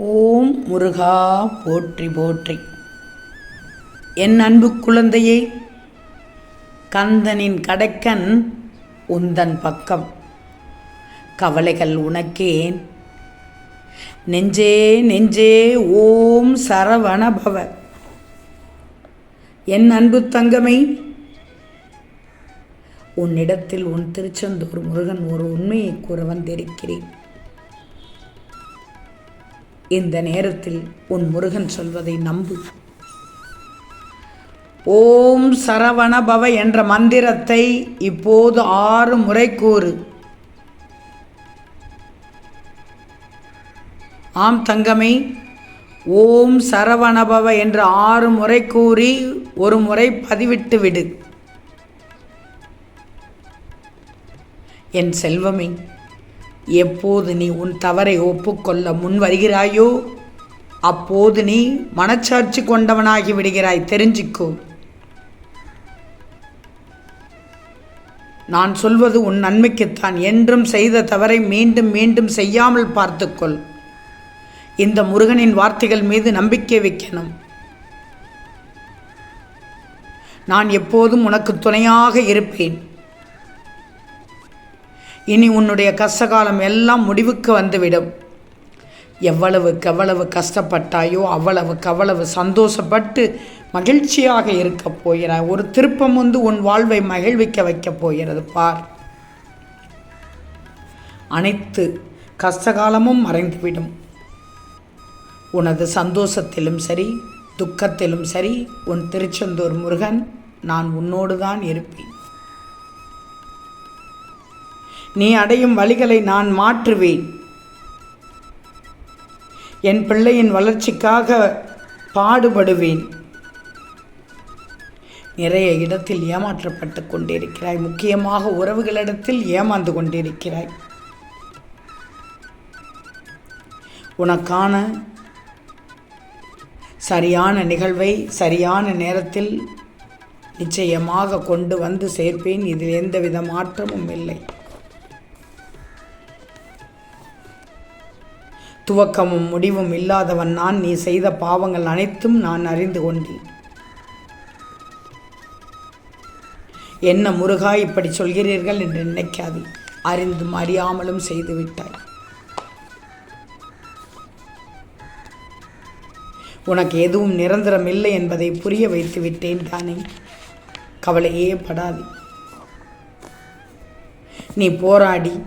ஓம் முருகா போற்றி போற்றி. என் அன்பு குழந்தையே கந்தனின் கடக்கன் உந்தன் பக்கம். கவலைகள் உனக்கேன். நெஞ்சே நெஞ்சே ஓம் சரவணபவ. என் அன்பு தங்கமை உன்னிடத்தில் உன் திருச்செந்தூர் முருகன் ஒரு உண்மையை கூற வந்திருக்கிறேன். இந்த நேரத்தில் உன் முருகன் சொல்வதை நம்பு. ஓம் சரவணபவ என்ற மந்திரத்தை இப்போது ஆறு முறை கூறு. ஆம் தங்கமே ஓம் சரவணபவ என்று ஆறு முறை கூறி ஒரு முறை பதிவிட்டு விடு. என் செல்வமே எப்போது நீ உன் தவறை ஒப்புக்கொள்ள முன் வருகிறாயோ அப்போது நீ மனச்சாட்சி கொண்டவனாகி விடுகிறாய் தெரிஞ்சிக்கோ. நான் சொல்வது உன் நன்மைக்குத்தான். என்றும் செய்த தவறை மீண்டும் மீண்டும் செய்யாமல் பார்த்துக்கொள். இந்த முருகனின் வார்த்தைகள் மீது நம்பிக்கை வைக்கணும். நான் எப்போதும் உனக்கு துணையாக இருப்பேன். இனி உன்னுடைய கஷ்டகாலம் எல்லாம் முடிவுக்கு வந்துவிடும். எவ்வளவுக்கு எவ்வளவு கஷ்டப்பட்டாயோ அவ்வளவுக்கு அவ்வளவு சந்தோஷப்பட்டு மகிழ்ச்சியாக இருக்கப் போகிறாய். ஒரு திருப்பம் வந்து உன் வாழ்வை மகிழ்விக்க வைக்கப் போகிறது பார். அனைத்து கஷ்டகாலமும் மறைந்துவிடும். உனது சந்தோஷத்திலும் சரி துக்கத்திலும் சரி உன் திருச்செந்தூர் முருகன் நான் உன்னோடு தான் இருப்பேன். நீ அடையும் வழிகளை நான் மாற்றுவேன். என் பிள்ளையின் வளர்ச்சிக்காக பாடுபடுவேன். நிறைய இடத்தில் ஏமாற்றப்பட்டு கொண்டிருக்கிறாய். முக்கியமாக உறவுகளிடத்தில் ஏமாந்து கொண்டிருக்கிறாய். உனக்கான சரியான நிகழ்வை சரியான நேரத்தில் நிச்சயமாக கொண்டு வந்து சேர்ப்பேன். இதில் எந்தவித மாற்றமும் இல்லை. துவக்கமும் முடிவும் இல்லாதவன் நான் நீ செய்த பாவங்கள் அனைத்தும் நான் அறிந்து கொண்டேன். என்ன முருகா இப்படி சொல்கிறீர்கள் என்று நினைக்காது. அறிந்தும் அறியாமலும் செய்துவிட்டாய். உனக்கு எதுவும் நிரந்தரம் இல்லை என்பதை புரிய வைத்து விட்டேன் தானே. கவலையே படாது. நீ போராடி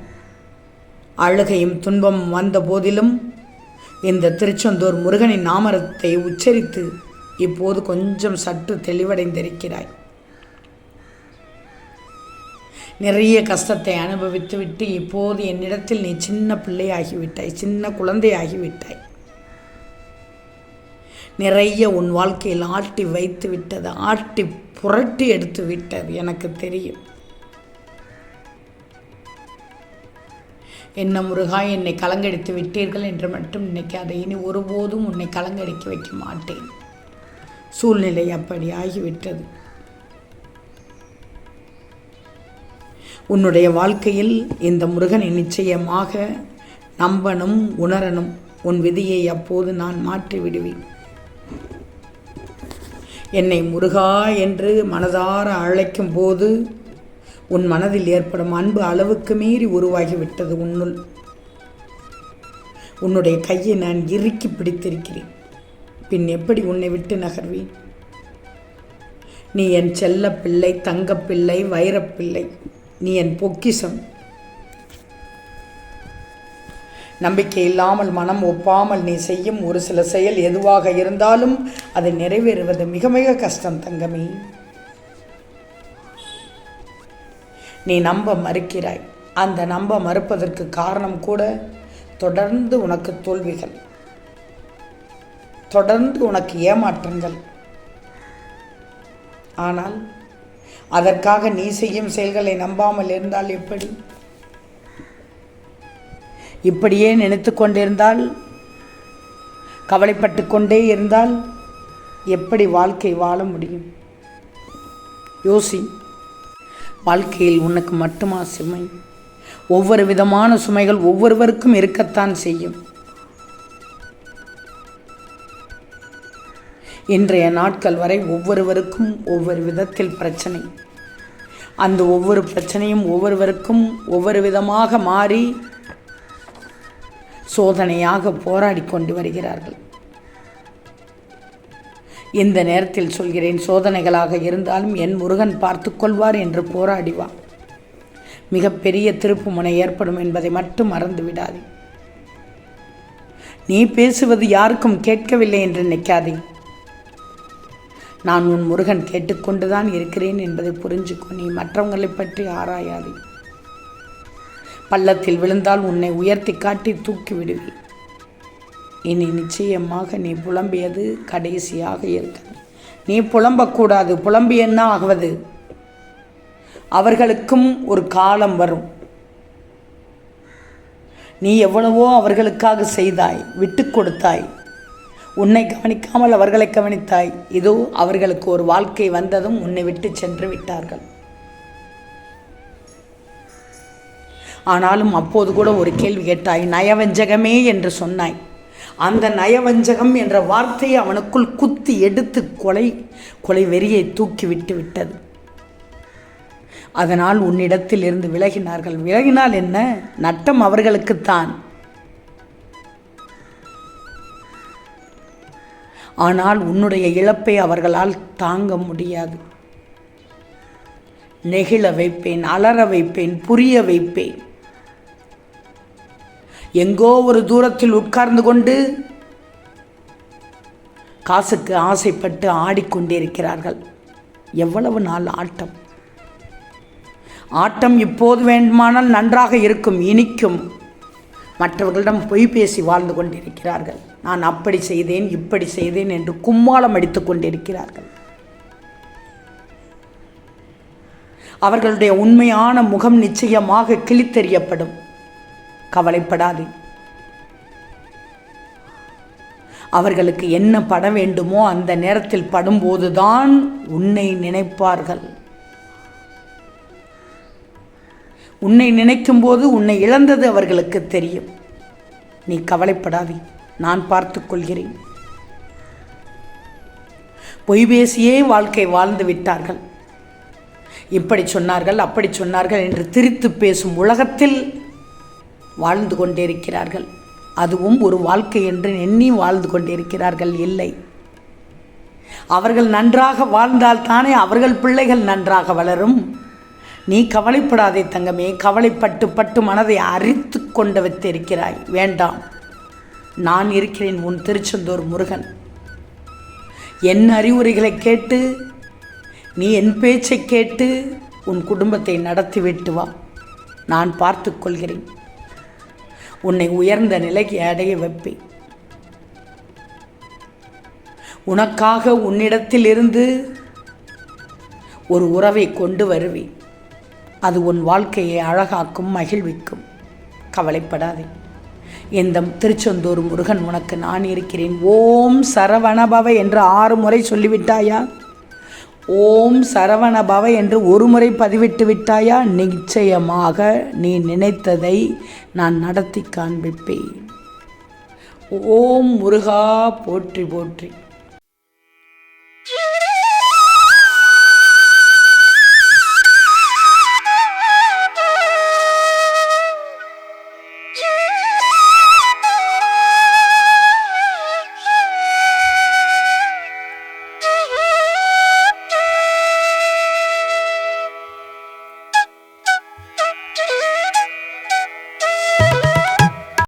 அழுகையும் துன்பம் வந்த போதிலும் இந்த திருச்செந்தூர் முருகனின் நாமரத்தை உச்சரித்து இப்போது கொஞ்சம் சற்று தெளிவடைந்திருக்கிறாய். நிறைய கஷ்டத்தை அனுபவித்து விட்டு இப்போது என்னிடத்தில் நீ சின்ன பிள்ளையாகிவிட்டாய் சின்ன குழந்தையாகிவிட்டாய். நிறைய உன் வாழ்க்கையில் ஆட்டி வைத்து விட்டது ஆட்டி புரட்டி எடுத்து விட்டது எனக்கு தெரியும். என்ன முருகா என்னை கலங்கடித்து விட்டீர்கள் என்று மட்டும் நினைக்காத. இனி ஒருபோதும் உன்னை கலங்கடிக்க வைக்க மாட்டேன். சூழ்நிலை அப்படி ஆகிவிட்டது. உன்னுடைய வாழ்க்கையில் இந்த முருகனை நிச்சயமாக நம்பனும் உணரணும் உன் விதியை அப்போது நான் மாற்றி விடுவேன் என்னை முருகா என்று மனதார அழைக்கும் போது உன் மனதில் ஏற்படும் அன்பு அளவுக்கு மீறி உருவாகிவிட்டது உன்னுள். உன்னுடைய கையை நான் இறுக்கி பிடித்திருக்கிறேன். பின் எப்படி உன்னை விட்டு நகர்வேன்? நீ என் செல்ல பிள்ளை தங்கப்பிள்ளை வைரப்பிள்ளை நீ என் பொக்கிசம் நம்பிக்கை இல்லாமல் மனம் ஒப்பாமல் நீ செய்யும் ஒரு சில செயல் எதுவாக இருந்தாலும் அது நிறைவேறுவது மிக மிக கஷ்டம் தங்கமே. நீ நம்ப மறுக்கிறாய். அந்த நம்ப மறுப்பதற்கு காரணம் கூட தொடர்ந்து உனக்கு தோல்விகள். தொடர்ந்து உனக்கு ஏமாற்றங்கள். ஆனால் அதற்காக நீ செய்யும் செயல்களை நம்பாமல் இருந்தால் எப்படி? இப்படியே நினைத்து கொண்டிருந்தால் கவலைப்பட்டு கொண்டே இருந்தால் எப்படி வாழ்க்கை வாழ முடியும்? யோசி. வாழ்க்கையில் உனக்கு மட்டுமா சுமை? ஒவ்வொரு விதமான சுமைகள் ஒவ்வொருவருக்கும் இருக்கத்தான் செய்யும். இன்றைய நாட்கள் வரை ஒவ்வொருவருக்கும் ஒவ்வொரு விதத்தில் பிரச்சனை. அந்த ஒவ்வொரு பிரச்சனையும் ஒவ்வொருவருக்கும் ஒவ்வொரு விதமாக மாறி சோதனையாக போராடி கொண்டு வருகிறார்கள். இந்த நேரத்தில் சொல்கிறேன் சோதனைகளாக இருந்தாலும் என் முருகன் பார்த்து கொள்வார் என்று போராடி வா. மிகப்பெரிய திருப்பு முனை ஏற்படும் என்பதை மட்டும் மறந்து விடாதே. நீ பேசுவது யாருக்கும் கேட்கவில்லை என்று நினைக்காதே. நான் உன் முருகன் கேட்டுக்கொண்டுதான் இருக்கிறேன் என்பதை புரிஞ்சுக்கோ. நீ மற்றவங்களை பற்றி ஆராயாதே. பள்ளத்தில் விழுந்தால் உன்னை உயர்த்தி காட்டி தூக்கி விடுவேன். இனி நிச்சயமாக நீ புலம்பியது கடைசியாக இருக்க நீ புலம்பக்கூடாது புலம்பி என்ன ஆகுவது? அவர்களுக்கும் ஒரு காலம் வரும். நீ எவ்வளவோ அவர்களுக்காக செய்தாய் விட்டு கொடுத்தாய். உன்னை கவனிக்காமல் அவர்களை கவனித்தாய். இதோ அவர்களுக்கு ஒரு வாழ்க்கை வந்ததும் உன்னை விட்டு சென்று விட்டார்கள். ஆனாலும் அப்போது கூட ஒரு கேள்வி கேட்டாய் நயவஞ்சகமே என்று சொன்னாய். அந்த நயவஞ்சகம் என்ற வார்த்தையை அவனுக்குள் குத்தி எடுத்து கொலை கொலை வெறியை தூக்கி விட்டு விட்டது. அதனால் உன்னிடத்தில் இருந்து விலகினார்கள். விலகினால் என்ன? நட்டம் அவர்களுக்குத்தான். ஆனால் உன்னுடைய இழப்பை அவர்களால் தாங்க முடியாது. நெகிழ வைப்பேன் அலற வைப்பேன் புரிய வைப்பேன். எங்கோ ஒரு தூரத்தில் உட்கார்ந்து கொண்டு காசுக்கு ஆசைப்பட்டு ஆடிக்கொண்டிருக்கிறார்கள் எவ்வளவு நாள் ஆட்டம். ஆட்டம் இப்போது வேண்டுமானால் நன்றாக இருக்கும் இனிக்கும். மற்றவர்களிடம் பொய் பேசி வாழ்ந்து கொண்டிருக்கிறார்கள். நான் அப்படி செய்தேன் இப்படி செய்தேன் என்று கும்மாளம் அடித்துக் கொண்டிருக்கிறார்கள். அவர்களுடைய உண்மையான முகம் நிச்சயமாக கிழித்தெறியப்படும். கவலைப்படாதே. அவர்களுக்கு என்ன பட வேண்டுமோ அந்த நேரத்தில் படும்போதுதான் உன்னை நினைப்பார்கள். உன்னை நினைக்கும் போது உன்னை இழந்தது அவர்களுக்கு தெரியும். நீ கவலைப்படாதே நான் பார்த்துக்கொள்கிறேன் பொய் பேசியே வாழ்க்கை வாழ்ந்து விட்டார்கள். இப்படி சொன்னார்கள் அப்படி சொன்னார்கள் என்று திரித்து பேசும் உலகத்தில் வாழ்ந்து கொண்டிருக்கிறார்கள். அதுவும் ஒரு வாழ்க்கை என்று எண்ணி வாழ்ந்து கொண்டிருக்கிறார்கள் இல்லை. அவர்கள் நன்றாக வாழ்ந்தால் தானே அவர்கள் பிள்ளைகள் நன்றாக வளரும். நீ கவலைப்படாதே தங்கமே கவலைப்பட்டு பட்டு மனதை அரித்து கொண்டு வைத்திருக்கிறாய். வேண்டாம். நான் இருக்கிறேன் உன் திருச்செந்தூர் முருகன். என் அறிவுரைகளை கேட்டு நீ என் பேச்சை கேட்டு உன் குடும்பத்தை நடத்திவிட்டு வா. நான் பார்த்து கொள்கிறேன். உன்னை உயர்ந்த நிலைக்கு அடைய வைப்பேன். உனக்காக உன்னிடத்தில் இருந்து ஒரு உறவை கொண்டு வருவேன். அது உன் வாழ்க்கையை அழகாக்கும் மகிழ்விக்கும். கவலைப்படாதே. எந்த திருச்செந்தூர் முருகன் உனக்கு நான் இருக்கிறேன். ஓம் சரவணபவ என்று ஆறு முறை சொல்லிவிட்டாயா? ஓம் சரவணபவ என்று ஒரு முறை பதிவிட்டு விட்டாயா? நிச்சயமாக நீ நினைத்ததை நான் நடத்தி காண்பிப்பேன். ஓம் முருகா போற்றி போற்றி.